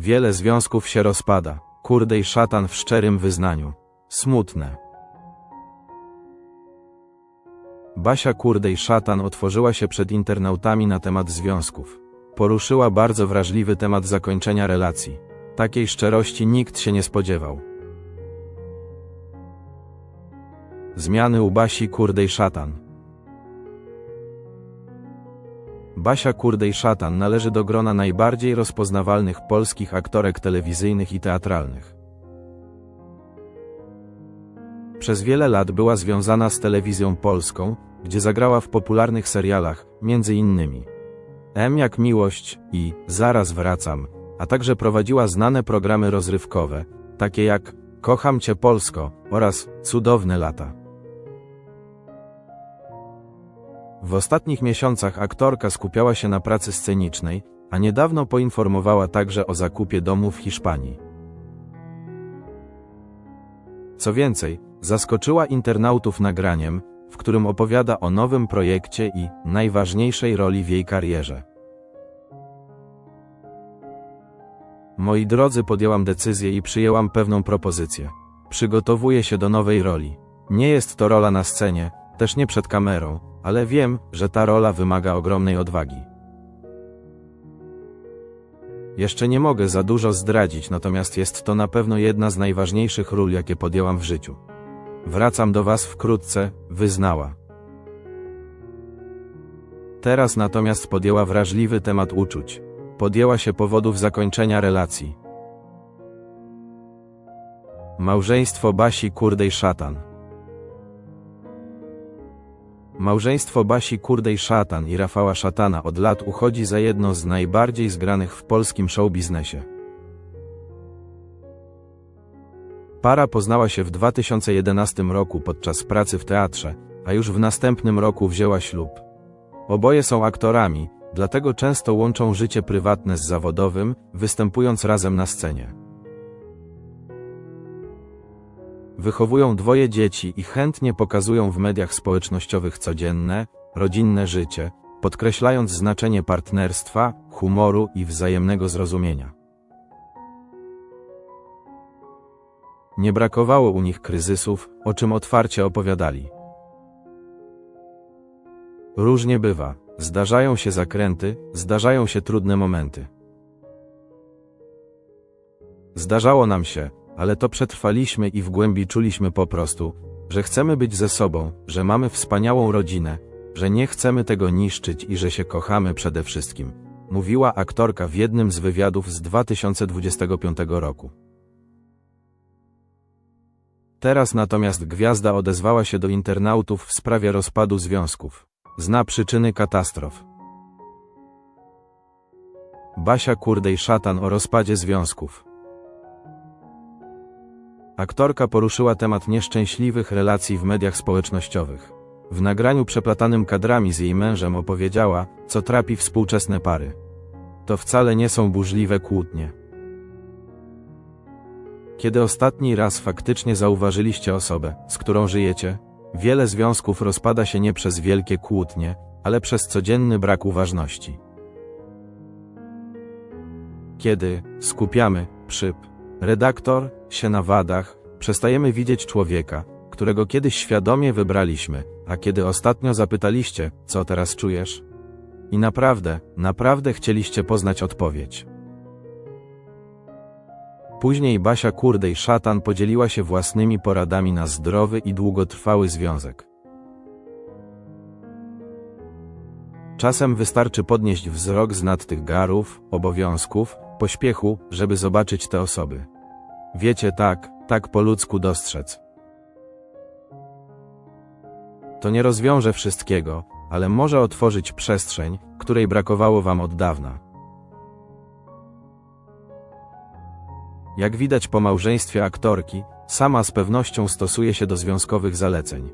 Wiele związków się rozpada. Kurdej szatan w szczerym wyznaniu. Smutne. Basia Kurdej szatan otworzyła się przed internautami na temat związków. Poruszyła bardzo wrażliwy temat zakończenia relacji. Takiej szczerości nikt się nie spodziewał. Zmiany u Basi Kurdej Szatan Basia Kurdej Szatan należy do grona najbardziej rozpoznawalnych polskich aktorek telewizyjnych i teatralnych. Przez wiele lat była związana z telewizją polską, gdzie zagrała w popularnych serialach, innymi M jak miłość i Zaraz wracam, a także prowadziła znane programy rozrywkowe, takie jak Kocham Cię Polsko oraz Cudowne lata. W ostatnich miesiącach aktorka skupiała się na pracy scenicznej, a niedawno poinformowała także o zakupie domu w Hiszpanii. Co więcej, zaskoczyła internautów nagraniem, w którym opowiada o nowym projekcie i najważniejszej roli w jej karierze. Moi drodzy, podjęłam decyzję i przyjęłam pewną propozycję. Przygotowuję się do nowej roli. Nie jest to rola na scenie, też nie przed kamerą, ale wiem, że ta rola wymaga ogromnej odwagi. Jeszcze nie mogę za dużo zdradzić, natomiast jest to na pewno jedna z najważniejszych ról, jakie podjęłam w życiu. Wracam do Was wkrótce, wyznała. Teraz natomiast podjęła wrażliwy temat uczuć. Podjęła się powodów zakończenia relacji. Małżeństwo Basi Kurdej Szatan. Małżeństwo Basi Kurdej Szatan i Rafała Szatana od lat uchodzi za jedno z najbardziej zgranych w polskim showbiznesie. Para poznała się w 2011 roku podczas pracy w teatrze, a już w następnym roku wzięła ślub. Oboje są aktorami, dlatego często łączą życie prywatne z zawodowym, występując razem na scenie. Wychowują dwoje dzieci i chętnie pokazują w mediach społecznościowych codzienne, rodzinne życie, podkreślając znaczenie partnerstwa, humoru i wzajemnego zrozumienia. Nie brakowało u nich kryzysów, o czym otwarcie opowiadali. Różnie bywa, zdarzają się zakręty, zdarzają się trudne momenty. Zdarzało nam się, ale to przetrwaliśmy i w głębi czuliśmy po prostu, że chcemy być ze sobą, że mamy wspaniałą rodzinę, że nie chcemy tego niszczyć i że się kochamy przede wszystkim, mówiła aktorka w jednym z wywiadów z 2025 roku. Teraz natomiast gwiazda odezwała się do internautów w sprawie rozpadu związków. Zna przyczyny katastrof. Basia Kurdej Szatan o rozpadzie związków. Aktorka poruszyła temat nieszczęśliwych relacji w mediach społecznościowych. W nagraniu przeplatanym kadrami z jej mężem opowiedziała, co trapi współczesne pary. To wcale nie są burzliwe kłótnie. Kiedy ostatni raz faktycznie zauważyliście osobę, z którą żyjecie? Wiele związków rozpada się nie przez wielkie kłótnie, ale przez codzienny brak uważności. Kiedy skupiamy, przyp, redaktor, się na wadach, przestajemy widzieć człowieka, którego kiedyś świadomie wybraliśmy, a kiedy ostatnio zapytaliście, co teraz czujesz? I naprawdę, naprawdę chcieliście poznać odpowiedź. Później Basia Kurdej Szatan podzieliła się własnymi poradami na zdrowy i długotrwały związek. Czasem wystarczy podnieść wzrok z nad tych garów, obowiązków, pośpiechu, żeby zobaczyć te osoby. Wiecie tak, tak po ludzku dostrzec. To nie rozwiąże wszystkiego, ale może otworzyć przestrzeń, której brakowało wam od dawna. Jak widać po małżeństwie aktorki, sama z pewnością stosuje się do związkowych zaleceń.